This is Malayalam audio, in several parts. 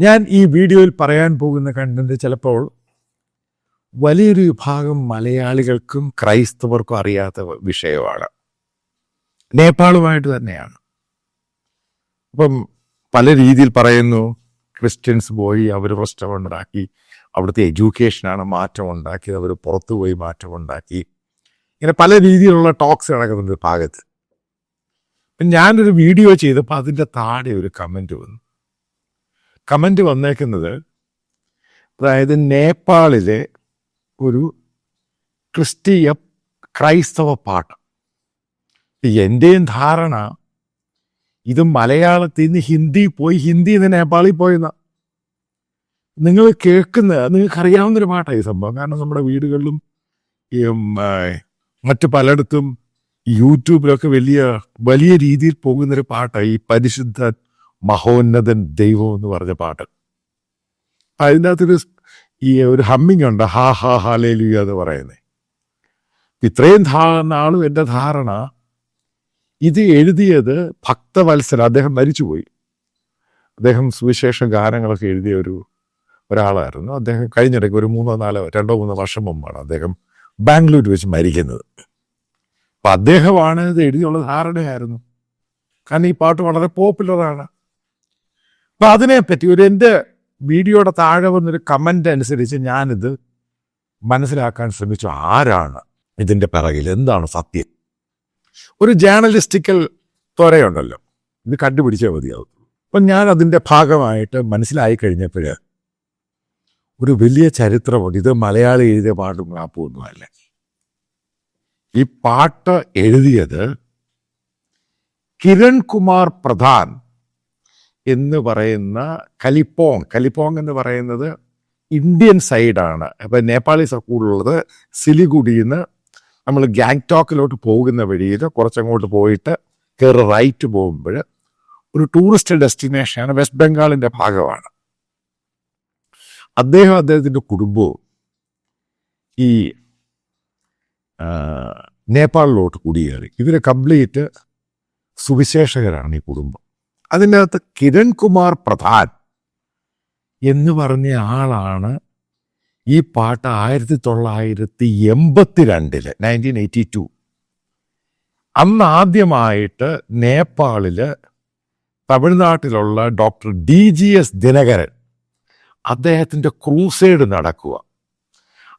ഞാൻ ഈ വീഡിയോയിൽ പറയാൻ പോകുന്ന കണ്ടന്റ് ചിലപ്പോൾ വലിയൊരു വിഭാഗം മലയാളികൾക്കും ക്രൈസ്തവർക്കും അറിയാത്ത വിഷയമാണ്. നേപ്പാളുമായിട്ട് തന്നെയാണ്. അപ്പം പല രീതിയിൽ പറയുന്നു ക്രിസ്ത്യൻസ് പോയി അവർ പ്രശ്നമുണ്ടാക്കി അവിടുത്തെ എഡ്യൂക്കേഷനാണ് മാറ്റം ഉണ്ടാക്കിയത് അവർ പുറത്തു പോയി മാറ്റം ഉണ്ടാക്കി ഇങ്ങനെ പല രീതിയിലുള്ള ടോക്സ് നടക്കുന്നുണ്ട് ഭാഗത്ത്. ഞാനൊരു വീഡിയോ ചെയ്തപ്പോൾ അതിന്റെ താഴെ ഒരു കമന്റ് വന്നു. കമന്റ് വന്നേക്കുന്നത് അതായത് നേപ്പാളിലെ ഒരു ക്രിസ്തീയ ക്രൈസ്തവ പാട്ട് എന്റെയും ധാരണ ഇത് മലയാളത്തിൽ നിന്ന് ഹിന്ദി പോയി ഹിന്ദി നിന്ന് നേപ്പാളിൽ പോയെന്ന. നിങ്ങൾ കേൾക്കുന്ന നിങ്ങൾക്ക് അറിയാവുന്നൊരു പാട്ടാണ് ഈ സംഭവം. കാരണം നമ്മുടെ വീടുകളിലും മറ്റു പലയിടത്തും യൂട്യൂബിലൊക്കെ വലിയ വലിയ രീതിയിൽ പോകുന്നൊരു പാട്ടാണ് ഈ പരിശുദ്ധ മഹോന്നതൻ ദൈവം എന്ന് പറഞ്ഞ പാട്ട്. അതിന്റെ അകത്തൊരു ഈ ഒരു ഹമ്മിങ് ഉണ്ട് ഹാ ഹാ ഹാലേലുയ എന്ന് പറയുന്നത്. ഇത്രയും നാളും എന്റെ ധാരണ ഇത് എഴുതിയത് ഭക്തവത്സര അദ്ദേഹം മരിച്ചുപോയി. അദ്ദേഹം സുവിശേഷ ഗാനങ്ങളൊക്കെ എഴുതിയ ഒരു ഒരാളായിരുന്നു. അദ്ദേഹം കഴിഞ്ഞിടയ്ക്ക് ഒരു മൂന്നോ നാലോ രണ്ടോ മൂന്നോ വർഷം മുമ്പാണ് അദ്ദേഹം ബാംഗ്ലൂർ വെച്ച് മരിക്കുന്നത്. അപ്പം അദ്ദേഹമാണ് ഇത് എഴുതിയുള്ള ധാരണയായിരുന്നു. കാരണം ഈ പാട്ട് വളരെ പോപ്പുലറാണ്. അപ്പം അതിനെപ്പറ്റി ഒരു എന്റെ വീഡിയോയുടെ താഴെ വന്നൊരു കമന്റ് അനുസരിച്ച് ഞാനിത് മനസ്സിലാക്കാൻ ശ്രമിച്ചു. ആരാണ് ഇതിന്റെ പിറകിൽ? എന്താണ് സത്യം? ഒരു ജേർണലിസ്റ്റിക്കൽ ത്വരയുണ്ടല്ലോ. ഇത് കണ്ടുപിടിച്ചേ മതിയാവും. അപ്പം ഞാൻ അതിന്റെ ഭാഗമായിട്ട് മനസ്സിലായി കഴിഞ്ഞപ്പോൾ ഒരു വലിയ ചരിത്രമുണ്ട്. ഇത് മലയാളി എഴുതിയ പാട്ടും റാപ്പുമൊന്നുമല്ല ഈ പാട്ട് എഴുതിയത് കിരൺകുമാർ പ്രധാൻ എന്ന് പറയുന്ന കലിപ്പോങ്. കലിപ്പോങ് എന്ന് പറയുന്നത് ഇന്ത്യൻ സൈഡാണ്. അപ്പം നേപ്പാളീസ് കൂടുതലുള്ളത് സിലിഗുഡിയിൽ നിന്ന് നമ്മൾ ഗാങ്ടോക്കിലോട്ട് പോകുന്ന വഴിയിൽ കുറച്ചങ്ങോട്ട് പോയിട്ട് കയറി റൈറ്റ് പോകുമ്പോൾ ഒരു ടൂറിസ്റ്റ് ഡെസ്റ്റിനേഷനാണ് വെസ്റ്റ് ബംഗാളിന്റെ ഭാഗമാണ്. അദ്ദേഹം അദ്ദേഹത്തിന്റെ കുടുംബവും ഈ നേപ്പാളിലോട്ട് കുടിയേറി. ഇവർ കംപ്ലീറ്റ് സുവിശേഷകരാണ് ഈ കുടുംബം. അതിന്റെ അകത്ത് കിരൺ കുമാർ പ്രധാൻ എന്ന് പറഞ്ഞ ആളാണ് ഈ പാട്ട് ആയിരത്തി തൊള്ളായിരത്തി എൺപത്തി രണ്ടിൽ നയന്റീൻ എയ്റ്റി ടു അന്ന് ആദ്യമായിട്ട് നേപ്പാളിൽ തമിഴ്നാട്ടിലുള്ള doctor D G S Dhinakaran അദ്ദേഹത്തിന്റെ ക്രൂസൈഡ് നടക്കുക.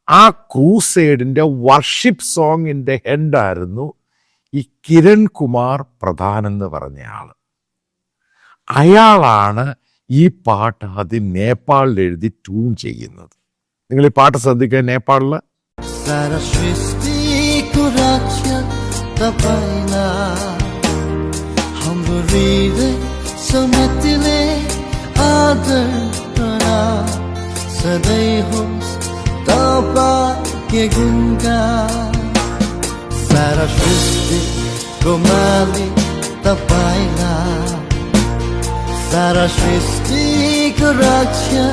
ആ ക്രൂസൈഡിന്റെ വർഷിപ്പ് സോങ്ങിന്റെ ഹെഡായിരുന്നു ഈ കിരൺ കുമാർ പ്രധാൻ എന്ന് പറഞ്ഞ ആൾ. അയാളാണ് ഈ പാട്ട് ആദ്യം നേപ്പാളിൽ എഴുതി ട്യൂൺ ചെയ്യുന്നത് നിങ്ങൾ ഈ പാട്ട് ശ്രദ്ധിക്കുക നേപ്പാളിൽ सारा सृष्टिको रक्षा तपाईँलाई हाम्रो हृदय समेतले आदर प्रणाम सधैँ होस् तपाईँकै गुणगान सारा सृष्टिको मालिक तपाईँलाई براش مستی کراتیا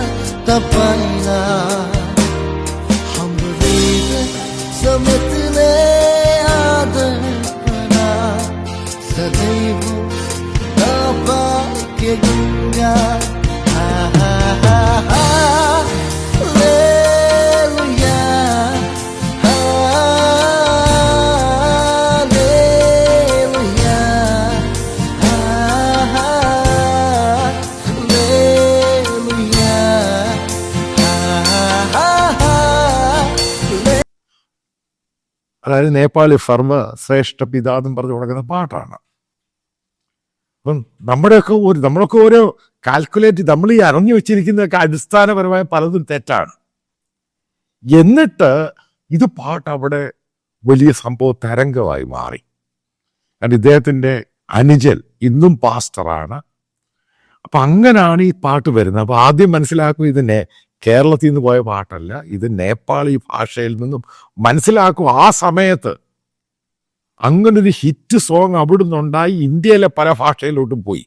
تپاینا هم بریده سمت نیاده بنا سدیبو تپا که گنگا അതായത് നേപ്പാളി ഫർമ ശ്രേഷ്ഠ പിതാന്നും പറഞ്ഞു തുടങ്ങുന്ന പാട്ടാണ്. അപ്പം നമ്മുടെയൊക്കെ ഒരു നമ്മളൊക്കെ ഓരോ കാൽക്കുലേറ്റ് നമ്മൾ ഈ അറിഞ്ഞു വെച്ചിരിക്കുന്നതൊക്കെ അടിസ്ഥാനപരമായ പലതും തെറ്റാണ്. എന്നിട്ട് ഇത് പാട്ട് അവിടെ വലിയ സംഭവ തരംഗമായി മാറി. കാരണം ഇദ്ദേഹത്തിന്റെ അനുജൽ ഇന്നും പാസ്റ്ററാണ്. അപ്പം അങ്ങനാണ് ഈ പാട്ട് വരുന്നത്. അപ്പം ആദ്യം മനസ്സിലാക്കും ഇത് നേ കേരളത്തിൽ നിന്ന് പോയ പാട്ടല്ല ഇത് നേപ്പാളി ഭാഷയിൽ നിന്നും മനസ്സിലാക്കും ആ സമയത്ത്. അങ്ങനൊരു ഹിറ്റ് സോങ് അവിടുന്ന് ഉണ്ടായി ഇന്ത്യയിലെ പല ഭാഷയിലോട്ടും പോയി.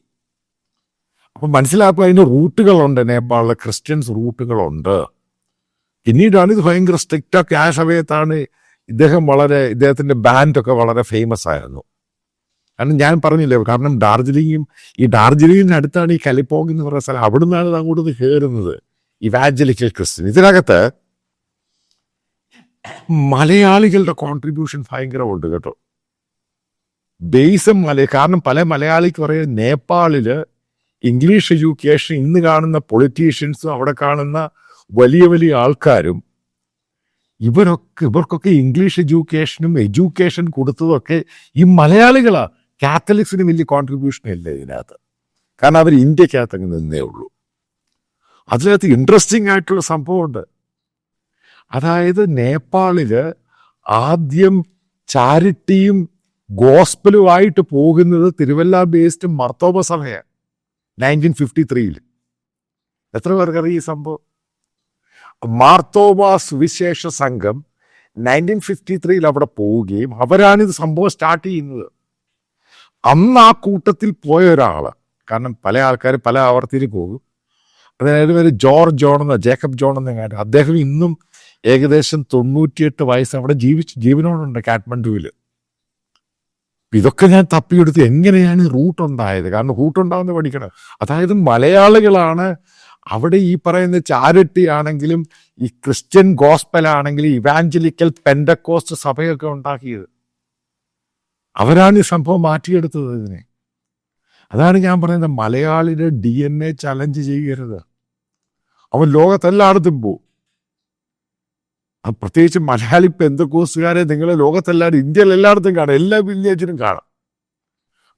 അപ്പം മനസ്സിലാക്കും അതിന് റൂട്ടുകളുണ്ട് നേപ്പാളിലെ ക്രിസ്ത്യൻസ് റൂട്ടുകളുണ്ട്. പിന്നീടാണ് ഇത് ഭയങ്കര സ്ട്രിക്റ്റ് ഒക്കെ ആ സമയത്താണ് ഇദ്ദേഹം വളരെ ഇദ്ദേഹത്തിന്റെ ബാൻഡൊക്കെ വളരെ ഫേമസ് ആയിരുന്നു. കാരണം ഞാൻ പറഞ്ഞില്ലേ കാരണം ഡാർജിലിംഗും ഈ ഡാർജിലിംഗിന് അടുത്താണ് ഈ കലിപ്പോങ് എന്ന് പറയുന്ന സ്ഥലം. അവിടെ നിന്നാണ് അങ്ങോട്ട് കയറുന്നത് ഇവാഞ്ചലിക്കൽ ക്രിസ്ത്യൻ. ഇതിനകത്ത് മലയാളികളുടെ കോൺട്രിബ്യൂഷൻ ഭയങ്കരമുണ്ട് കേട്ടോ. ബേസും മല കാരണം പല മലയാളിക്ക് പറയുന്നത് നേപ്പാളിൽ ഇംഗ്ലീഷ് എഡ്യൂക്കേഷൻ ഇന്ന് കാണുന്ന പൊളിറ്റീഷ്യൻസും അവിടെ കാണുന്ന വലിയ വലിയ ആൾക്കാരും ഇവരൊക്കെ ഇവർക്കൊക്കെ ഇംഗ്ലീഷ് എഡ്യൂക്കേഷനും എഡ്യൂക്കേഷൻ കൊടുത്തതൊക്കെ ഈ മലയാളികളാ. കാത്തലിക്സിന് വലിയ കോൺട്രിബ്യൂഷൻ ഇല്ല ഇതിനകത്ത്. കാരണം അവർ ഇന്ത്യക്കകത്ത് അങ്ങ് നിന്നേ ഉള്ളൂ. അതിനകത്ത് ഇൻട്രസ്റ്റിംഗ് ആയിട്ടുള്ള സംഭവമുണ്ട്. അതായത് നേപ്പാളിൽ ആദ്യം ചാരിറ്റിയും ഗോസ്പലുമായിട്ട് പോകുന്നത് തിരുവല്ല ബേസ്ഡ് മർത്തോബ സഭയാണ്. നയന്റീൻ ഫിഫ്റ്റി ത്രീയിൽ എത്ര പേർക്കറിയ ഈ സംഭവം? മാർത്തോബ സുവിശേഷ സംഘം നയന്റീൻ ഫിഫ്റ്റി ത്രീയിൽ അവിടെ പോവുകയും അവരാണിത് സംഭവം സ്റ്റാർട്ട് ചെയ്യുന്നത്. അന്ന് ആ കൂട്ടത്തിൽ പോയ ഒരാൾ കാരണം പല ആൾക്കാർ പല ആവർത്തിയിൽ പോകും. അതായത് പേര് ജോർജ് ജോൺ എന്ന ജേക്കബ് ജോൺ എന്ന കാര്യം അദ്ദേഹം ഇന്നും ഏകദേശം തൊണ്ണൂറ്റിയെട്ട് വയസ്സ് അവിടെ ജീവിച്ച് ജീവനോടുണ്ട് കാഠ്മണ്ഡുവിൽ ഇതൊക്കെ ഞാൻ തപ്പിയെടുത്ത് എങ്ങനെയാണ് റൂട്ട് ഉണ്ടായത്? കാരണം റൂട്ട് ഉണ്ടാവുന്ന പഠിക്കണം. അതായത് മലയാളികളാണ് അവിടെ ഈ പറയുന്ന ചാരിറ്റി ആണെങ്കിലും ഈ ക്രിസ്ത്യൻ ഗോസ്പൽ ആണെങ്കിലും ഇവാഞ്ചലിക്കൽ പെൻഡക്കോസ്റ്റ് സഭയൊക്കെ ഉണ്ടാക്കിയത്. അവരാണ് ഈ സംഭവം മാറ്റിയെടുത്തത് ഇതിനെ. അതാണ് ഞാൻ പറയുന്നത്. മലയാളിയുടെ ഡി എൻ എ ചലഞ്ച് ചെയ്യരുത്. അവൻ ലോകത്തെല്ലായിടത്തും പോവും. പ്രത്യേകിച്ച് മലയാളി പെന്തക്കോസുകാരെ നിങ്ങൾ ലോകത്തെല്ലാവരും ഇന്ത്യയിൽ എല്ലായിടത്തും കാണാം. എല്ലാ വില്ലേജിലും കാണാം.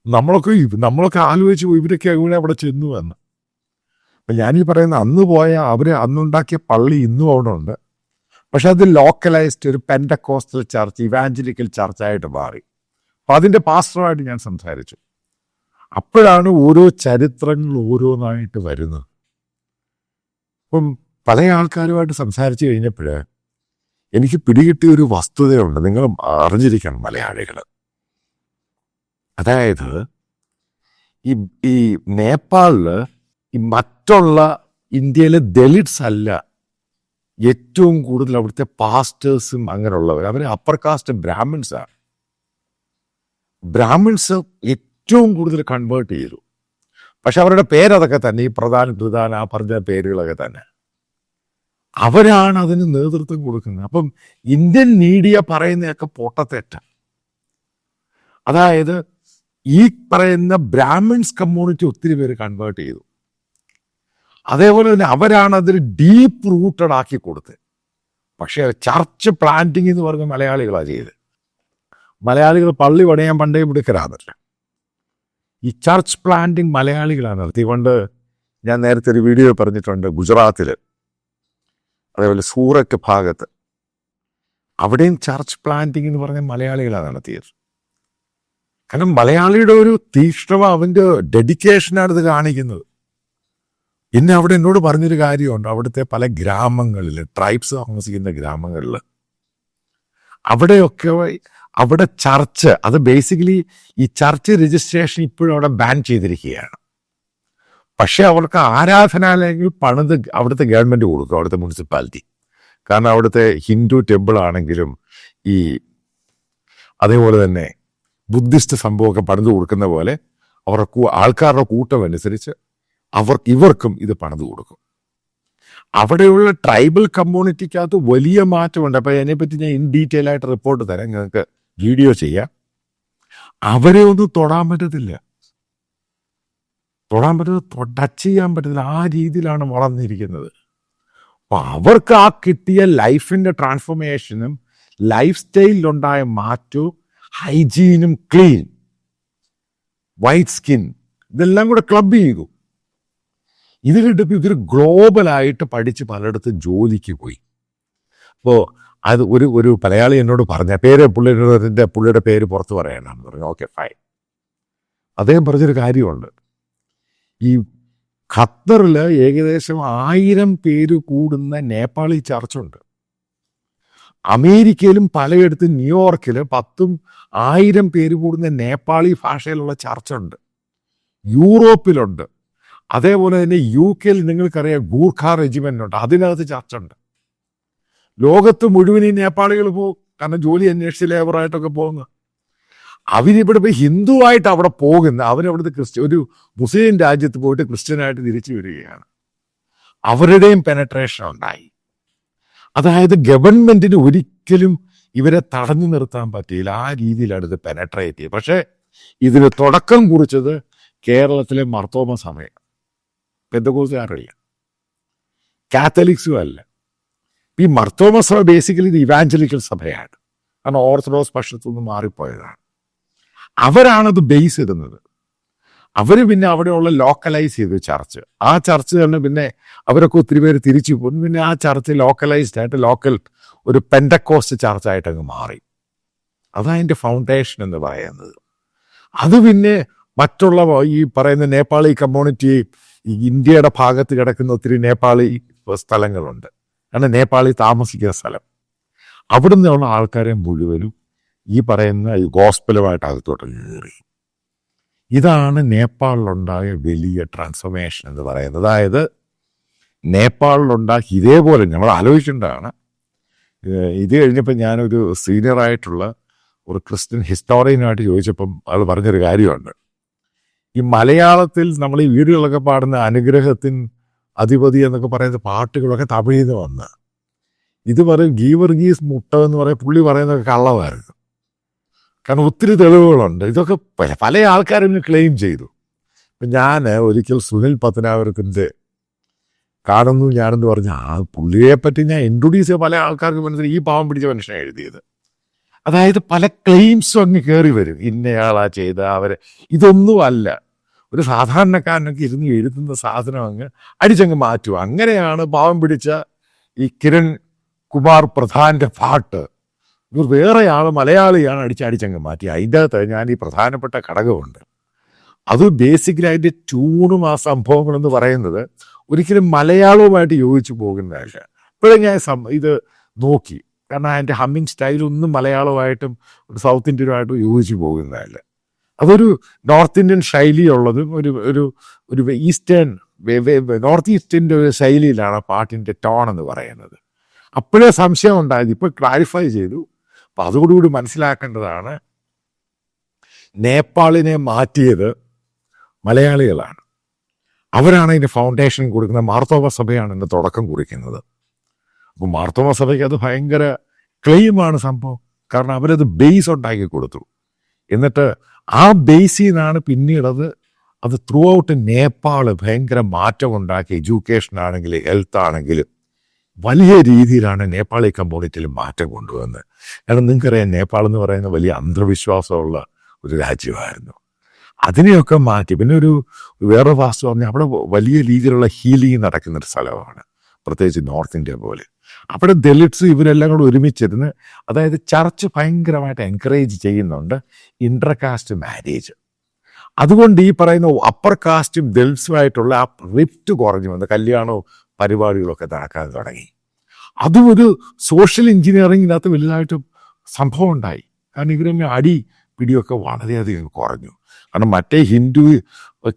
നമ്മളൊക്കെ നമ്മളൊക്കെ ആലോചിച്ച് ഇവരൊക്കെ എങ്ങനെ അവിടെ ചെന്നു എന്ന്. അപ്പം ഞാനീ പറയുന്ന അന്ന് പോയ അവർ അന്നുണ്ടാക്കിയ പള്ളി ഇന്നും അവിടെ ഉണ്ട്. പക്ഷെ അത് ലോക്കലൈസ്ഡ് ഒരു പെൻഡക്കോസ്റ്റൽ ചർച്ച് ഇവാഞ്ചലിക്കൽ ചർച്ചായിട്ട് മാറി. അപ്പം അതിന്റെ പാസ്റ്ററുമായിട്ട് ഞാൻ സംസാരിച്ചു. അപ്പോഴാണ് ഓരോ ചരിത്രങ്ങൾ ഓരോന്നായിട്ട് വരുന്നത്. അപ്പം പല ആൾക്കാരുമായിട്ട് സംസാരിച്ചു കഴിഞ്ഞപ്പോൾ എനിക്ക് പിടികിട്ടിയ ഒരു വസ്തുതയുണ്ട്. നിങ്ങൾ അറിഞ്ഞിരിക്കണം മലയാളികൾ. അതായത് ഈ ഈ നേപ്പാളിൽ ഈ മറ്റുള്ള ഇന്ത്യയിലെ ദലിറ്റ്സ് അല്ല ഏറ്റവും കൂടുതൽ അവിടുത്തെ പാസ്റ്റേഴ്സും അങ്ങനെയുള്ളവർ. അവർ അപ്പർ കാസ്റ്റ് ബ്രാഹ്മിൺസാണ് ബ്രാഹ്മിൺസ് ഏറ്റവും കൂടുതൽ കൺവേർട്ട് ചെയ്തു. പക്ഷെ അവരുടെ പേരതൊക്കെ തന്നെ ഈ പ്രധാന പ്രധാന ആ പറഞ്ഞ പേരുകളൊക്കെ തന്നെ. അവരാണ് അതിന് നേതൃത്വം കൊടുക്കുന്നത്. അപ്പം ഇന്ത്യൻ മീഡിയ പറയുന്നതൊക്കെ പൊട്ടത്തേറ്റ. അതായത് ഈ പറയുന്ന ബ്രാഹ്മിൺസ് കമ്മ്യൂണിറ്റി ഒത്തിരി പേര് കൺവേർട്ട് ചെയ്തു. അതേപോലെ തന്നെ അവരാണ് അതിൽ ഡീപ്പ് റൂട്ടഡ് ആക്കി കൊടുത്തത്. പക്ഷേ ചർച്ച് പ്ലാന്റിംഗ് എന്ന് പറഞ്ഞ മലയാളികളാണ് ചെയ്ത് മലയാളികൾ പള്ളി പണിയാൻ പണ്ടേ മിടുക്കരാന്നല്ല ഈ ചർച്ച് പ്ലാന്റിങ് മലയാളികളാണ് നടത്തി കൊണ്ട് ഞാൻ നേരത്തെ ഒരു വീഡിയോ പറഞ്ഞിട്ടുണ്ട് ഗുജറാത്തിൽ അതേപോലെ സൂററ്റ് ഭാഗത്ത്. അവിടെയും ചർച്ച് പ്ലാന്റിംഗ് എന്ന് പറഞ്ഞ മലയാളികളാണ് നടത്തിയത്. കാരണം മലയാളിയുടെ ഒരു തീക്ഷ്ണവ അവന്റെ ഡെഡിക്കേഷനാണ് ഇത് കാണിക്കുന്നത്. പിന്നെ അവിടെ എന്നോട് പറഞ്ഞൊരു കാര്യമുണ്ട്. അവിടുത്തെ പല ഗ്രാമങ്ങളിൽ ട്രൈബ്സ് താമസിക്കുന്ന ഗ്രാമങ്ങളിൽ അവിടെയൊക്കെ അവിടെ ചർച്ച് അത് ബേസിക്കലി ഈ ചർച്ച് രജിസ്ട്രേഷൻ ഇപ്പോഴും അവിടെ ബാൻ ചെയ്തിരിക്കുകയാണ്. പക്ഷെ അവർക്ക് ആരാധനാലയങ്ങൾ പണിത് അവിടുത്തെ ഗവൺമെന്റ് കൊടുക്കും അവിടുത്തെ മുനിസിപ്പാലിറ്റി കാരണം അവിടുത്തെ ഹിന്ദു ടെമ്പിൾ ആണെങ്കിലും ഈ അതേപോലെ തന്നെ ബുദ്ധിസ്റ്റ് സംഭവമൊക്കെ പണിത് കൊടുക്കുന്ന പോലെ അവർക്ക് ആൾക്കാരുടെ കൂട്ടം അനുസരിച്ച് അവർ ഇവർക്കും ഇത് പണിത് കൊടുക്കും. അവിടെയുള്ള ട്രൈബൽ കമ്മ്യൂണിറ്റിക്കകത്ത് വലിയ മാറ്റമുണ്ട്. അപ്പൊ അതിനെപ്പറ്റി ഞാൻ ഇൻ ഡീറ്റെയിൽ ആയിട്ട് റിപ്പോർട്ട് തരാം. നിങ്ങൾക്ക് വീഡിയോ ചെയ്യാം. അവരെ ഒന്നും തൊടാൻ പറ്റത്തില്ല. തൊടാൻ പറ്റത്തില്ല ടച്ച് ചെയ്യാൻ പറ്റത്തില്ല. ആ രീതിയിലാണ് വളർന്നിരിക്കുന്നത്. അപ്പൊ അവർക്ക് ആ കിട്ടിയ ലൈഫിന്റെ ട്രാൻസ്ഫോർമേഷനും ലൈഫ് സ്റ്റൈലിലുണ്ടായ മാറ്റവും ഹൈജീനും ക്ലീൻ വൈറ്റ് സ്കിൻ ഇതെല്ലാം കൂടെ ക്ലബ് ചെയ്തു. ഇത് ഇവർ ഗ്ലോബലായിട്ട് പഠിച്ച് പലയിടത്തും ജോലിക്ക് പോയി. അപ്പോൾ അത് ഒരു ഒരു മലയാളി എന്നോട് പറഞ്ഞ പേര് പുള്ളിയുടെ പുള്ളിയുടെ പേര് പുറത്ത് പറയണമെന്ന് പറഞ്ഞു. ഓക്കെ ഫൈൻ അദ്ദേഹം പറഞ്ഞൊരു കാര്യമുണ്ട്. ഈ ഖത്തറിൽ ഏകദേശം ആയിരം പേര് കൂടുന്ന നേപ്പാളി ചർച്ചുണ്ട്. അമേരിക്കയിലും പലയിടത്തും ന്യൂയോർക്കിൽ പത്തും ആയിരം പേര് കൂടുന്ന നേപ്പാളി ഭാഷയിലുള്ള ചർച്ചുണ്ട്. യൂറോപ്പിലുണ്ട്. അതേപോലെ തന്നെ യു കെയിൽ നിങ്ങൾക്കറിയാം ഗൂർഖ റെജിമെന്റ് ഉണ്ട് അതിനകത്ത് ചർച്ചുണ്ട്. ലോകത്ത് മുഴുവൻ ഈ നേപ്പാളികൾ പോകും കാരണം ജോലി അന്വേഷിച്ച് ലേബറായിട്ടൊക്കെ പോകുന്നു. അവരിവിടെ പോയി ഹിന്ദുവായിട്ട് അവിടെ പോകുന്ന അവരവിടുത്തെ ക്രിസ്ത്യ ഒരു മുസ്ലിം രാജ്യത്ത് പോയിട്ട് ക്രിസ്ത്യനായിട്ട് തിരിച്ചു വരികയാണ്. അവരുടെയും പെനട്രേഷൻ ഉണ്ടായി. അതായത് ഗവൺമെന്റിന് ഒരിക്കലും ഇവരെ തടഞ്ഞു നിർത്താൻ പറ്റിയില്ല. ആ രീതിയിലാണ് ഇത് പെനട്രേറ്റ് ചെയ്തത്. പക്ഷേ ഇതിന് തുടക്കം കുറിച്ചത് കേരളത്തിലെ മർത്തോമ സമയം. പെന്തകോസുകാരല്ല കാത്തലിക്സും അല്ല. ഈ മർത്തോമ സഭ ബേസിക്കലി ഇത് ഇവാഞ്ചലിക്കൽ സഭയാണ്. കാരണം ഓർത്തഡോക്സ് പക്ഷത്തു നിന്ന് മാറിപ്പോയതാണ്. അവരാണത് ബേസ് ഇടുന്നത്. അവർ പിന്നെ അവിടെയുള്ള ലോക്കലൈസ് ചെയ്തു ചർച്ച്. ആ ചർച്ച് തന്നെ പിന്നെ അവരൊക്കെ ഒത്തിരി പേര് തിരിച്ചു പോകും പിന്നെ ആ ചർച്ച് ലോക്കലൈസ്ഡ് ആയിട്ട് ലോക്കൽ ഒരു പെൻഡക്കോസ്റ്റ് ചർച്ചായിട്ട് അങ്ങ് മാറി. അതാണ് അതതിന്റെ ഫൗണ്ടേഷൻ എന്ന് പറയുന്നത്. അത് പിന്നെ മറ്റുള്ള ഈ പറയുന്ന നേപ്പാളി കമ്മ്യൂണിറ്റി ഇന്ത്യയുടെ ഭാഗത്ത് കിടക്കുന്ന ഒത്തിരി നേപ്പാളി സ്ഥലങ്ങളുണ്ട്. കാരണം നേപ്പാളി താമസിക്കുന്ന സ്ഥലം. അവിടെ നിന്നുള്ള ആൾക്കാരെ മുഴുവനും ഈ പറയുന്ന ഗോസ്പലുമായിട്ട് അകത്തോട്ട് കയറി. ഇതാണ് നേപ്പാളിലുണ്ടായ വലിയ ട്രാൻസ്ഫോർമേഷൻ എന്ന് പറയുന്നത്. അതായത് നേപ്പാളിലുണ്ടാക്കി ഇതേപോലെ നമ്മൾ ആലോചിക്കേണ്ടതാണ് ഇത് കഴിഞ്ഞപ്പോൾ ഞാനൊരു സീനിയറായിട്ടുള്ള ഒരു ക്രിസ്ത്യൻ ഹിസ്റ്റോറിയനുമായിട്ട് ചോദിച്ചപ്പം അത് പറഞ്ഞൊരു കാര്യമുണ്ട്. ഈ മലയാളത്തിൽ നമ്മൾ ഈ വീടുകളൊക്കെ പാടുന്ന അനുഗ്രഹത്തിൻ അധിപതി എന്നൊക്കെ പറയുന്ന പാട്ടുകളൊക്കെ തമിഴിൽ നിന്ന് വന്ന്. ഇത് പറയും ഗീവർഗീസ് മുട്ട എന്ന് പറയും പുള്ളി പറയുന്നതൊക്കെ കള്ളമായിരുന്നു. കാരണം ഒത്തിരി തെളിവുകളുണ്ട്. ഇതൊക്കെ പല ആൾക്കാരും ക്ലെയിം ചെയ്തു. ഇപ്പം ഞാൻ ഒരിക്കൽ സുനിൽ പത്തനാപുരത്തിന്റെ കാണുന്നു ഞാനെന്ന് പറഞ്ഞ ആ പുള്ളിയെ പറ്റി ഞാൻ ഇൻട്രൊഡ്യൂസ് ചെയ്ത പല ആൾക്കാർക്ക് മനസ്സിലായി. ഈ പാവം പിടിച്ച മനുഷ്യനെ എഴുതിയത്. അതായത് പല ക്ലെയിംസും അങ്ങ് കയറി വരും. ഇന്നയാളാ ചെയ്ത അവരെ ഇതൊന്നും അല്ല ഒരു സാധാരണക്കാരനൊക്കെ ഇരുന്ന് എഴുതുന്ന സാധനം അങ്ങ് അടിച്ചങ്ങ് മാറ്റുക അങ്ങനെയാണ് പാവം പിടിച്ച ഈ കിരൺ കുമാർ പ്രധാന്റെ പാട്ട്. ഇവർ വേറെ ആൾ മലയാളിയാണ് അടിച്ചടിച്ചങ്ങ് മാറ്റി. അതിന്റെ അകത്ത് ഞാൻ ഈ പ്രധാനപ്പെട്ട ഘടകമുണ്ട്. അത് ബേസിക്കലി അതിന്റെ ട്യൂണും ആ സംഭവങ്ങളെന്ന് പറയുന്നത് ഒരിക്കലും മലയാളവുമായിട്ട് യോജിച്ചു പോകുന്നതല്ല. ഇപ്പോഴും ഞാൻ ഇത് നോക്കി. കാരണം അതിന്റെ ഹമ്മിങ് സ്റ്റൈലൊന്നും മലയാളവുമായിട്ടും സൗത്ത് ഇന്ത്യനുമായിട്ടും യോജിച്ചു പോകുന്നതല്ല. അതൊരു നോർത്ത് ഇന്ത്യൻ ശൈലിയുള്ളതും ഒരു ഒരു ഒരു ഈസ്റ്റേൺ നോർത്ത് ഈസ്റ്റിന്റെ ഒരു ശൈലിയിലാണ് ആ പാട്ടിന്റെ ടോൺ എന്ന് പറയുന്നത്. അപ്പോഴേ സംശയം ഉണ്ടായത് ഇപ്പോൾ ക്ലാരിഫൈ ചെയ്തു. അപ്പം അതോടുകൂടി മനസ്സിലാക്കേണ്ടതാണ് നേപ്പാളിനെ മാറ്റിയത് മലയാളികളാണ്. അവരാണ് ഇതിന് ഫൗണ്ടേഷൻ കൊടുക്കുന്നത് മാർത്തോവ സഭയാണ് ഇതിന്റെ തുടക്കം കുറിക്കുന്നത്. അപ്പോൾ മാർത്തോവ സഭയ്ക്ക് അത് ഭയങ്കര ക്ലെയിമാണ് സംഭവം. കാരണം അവരത് ബേസ് ഉണ്ടാക്കി കൊടുത്തു. എന്നിട്ട് ആ ബേസിൽ നിന്നാണ് പിന്നീടത് അത് ത്രൂ ഔട്ട് നേപ്പാൾ ഭയങ്കര മാറ്റം ഉണ്ടാക്കി എഡ്യൂക്കേഷൻ ആണെങ്കിലും ഹെൽത്ത് ആണെങ്കിലും വലിയ രീതിയിലാണ് നേപ്പാളി കമ്മ്യൂണിറ്റിയിൽ മാറ്റം കൊണ്ടുവന്നത്. കാരണം നിങ്ങൾക്കറിയാം നേപ്പാൾ എന്ന് പറയുന്ന വലിയ അന്ധവിശ്വാസമുള്ള ഒരു രാജ്യമായിരുന്നു. അതിനെയൊക്കെ മാറ്റി പിന്നെ ഒരു വേറെ വാസ്തു പറഞ്ഞാൽ അവിടെ വലിയ രീതിയിലുള്ള ഹീലിംഗ് നടക്കുന്ന ഒരു സ്ഥലമാണ്. പ്രത്യേകിച്ച് നോർത്ത് ഇന്ത്യ പോലെ. അവിടെ ദലിറ്റ്സ് ഇവരെല്ലാം കൂടെ ഒരുമിച്ചിരുന്ന് അതായത് ചർച്ച് ഭയങ്കരമായിട്ട് എൻകറേജ് ചെയ്യുന്നുണ്ട് ഇന്റർകാസ്റ്റ് മാരേജ് അതുകൊണ്ട് ഈ പറയുന്ന അപ്പർ കാസ്റ്റും ദലിറ്റ്സുമായിട്ടുള്ള ആ റിഫ്റ്റ് കുറഞ്ഞു വന്ന് കല്യാണവും പരിപാടികളൊക്കെ നടക്കാൻ തുടങ്ങി. അതും ഒരു സോഷ്യൽ എഞ്ചിനീയറിങ്ങിനകത്ത് വലുതായിട്ട് സംഭവം ഉണ്ടായി. കാരണം ഇവരൊന്നും അടി പിടിയൊക്കെ വളരെയധികം കുറഞ്ഞു. കാരണം മറ്റേ ഹിന്ദു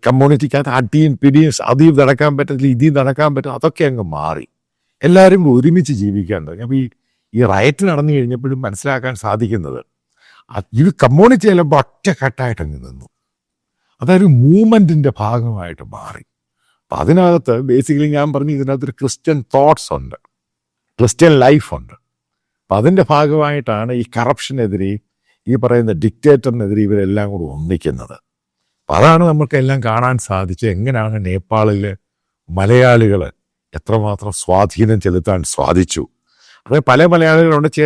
കമ്മ്യൂണിറ്റിക്കകത്ത് അടിയും പിടിയും അതിയും നടക്കാൻ പറ്റത്തില്ല ഇതിയും നടക്കാൻ പറ്റും അതൊക്കെ അങ്ങ് മാറി. എല്ലാവരും ഒരുമിച്ച് ജീവിക്കാൻ തുടങ്ങി. അപ്പോൾ ഈ ഈ റയറ്റ് നടന്നു കഴിഞ്ഞപ്പോഴും മനസ്സിലാക്കാൻ സാധിക്കുന്നത് ഇത് കമ്മ്യൂണിറ്റി ചിലപ്പോൾ ഒറ്റക്കെട്ടായിട്ട് അങ്ങ് നിന്നു. അതൊരു മൂവ്മെന്റിന്റെ ഭാഗമായിട്ട് മാറി. അപ്പം അതിനകത്ത് ബേസിക്കലി ഞാൻ പറഞ്ഞു ഇതിനകത്തൊരു ക്രിസ്ത്യൻ തോട്ട്സ് ഉണ്ട്. ക്രിസ്ത്യൻ ലൈഫുണ്ട് അപ്പം അതിന്റെ ഭാഗമായിട്ടാണ് ഈ കറപ്ഷനെതിരെ ഈ പറയുന്ന ഡിക്റ്റേറ്ററിനെതിരെ ഇവരെല്ലാം കൂടി ഒന്നിക്കുന്നത്. അപ്പം അതാണ് നമുക്കെല്ലാം കാണാൻ സാധിച്ചത്. എങ്ങനെയാണ് നേപ്പാളിൽ മലയാളികൾ എത്രമാത്രം സ്വാധീനം ചെലുത്താൻ സാധിച്ചു. അത് പല മലയാളികളുണ്ട്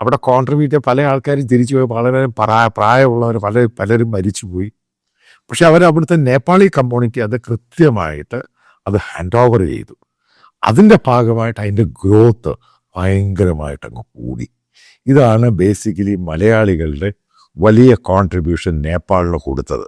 അവിടെ കോൺട്രിബ്യൂട്ട് ചെയ്ത പല ആൾക്കാരും തിരിച്ചു പോയി. വളരെ പ്രായ പ്രായമുള്ളവർ പല പലരും മരിച്ചുപോയി പക്ഷെ അവർ അവിടുത്തെ നേപ്പാളി കമ്മ്യൂണിറ്റി അത് കൃത്യമായിട്ട് അത് ഹാൻഡ് ഓവർ ചെയ്തു. അതിന്റെ ഭാഗമായിട്ട് അതിന്റെ ഗ്രോത്ത് ഭയങ്കരമായിട്ട് അങ്ങ് കൂടി. ഇതാണ് ബേസിക്കലി മലയാളികളുടെ വലിയ കോൺട്രിബ്യൂഷൻ നേപ്പാളിന് കൊടുത്തത്.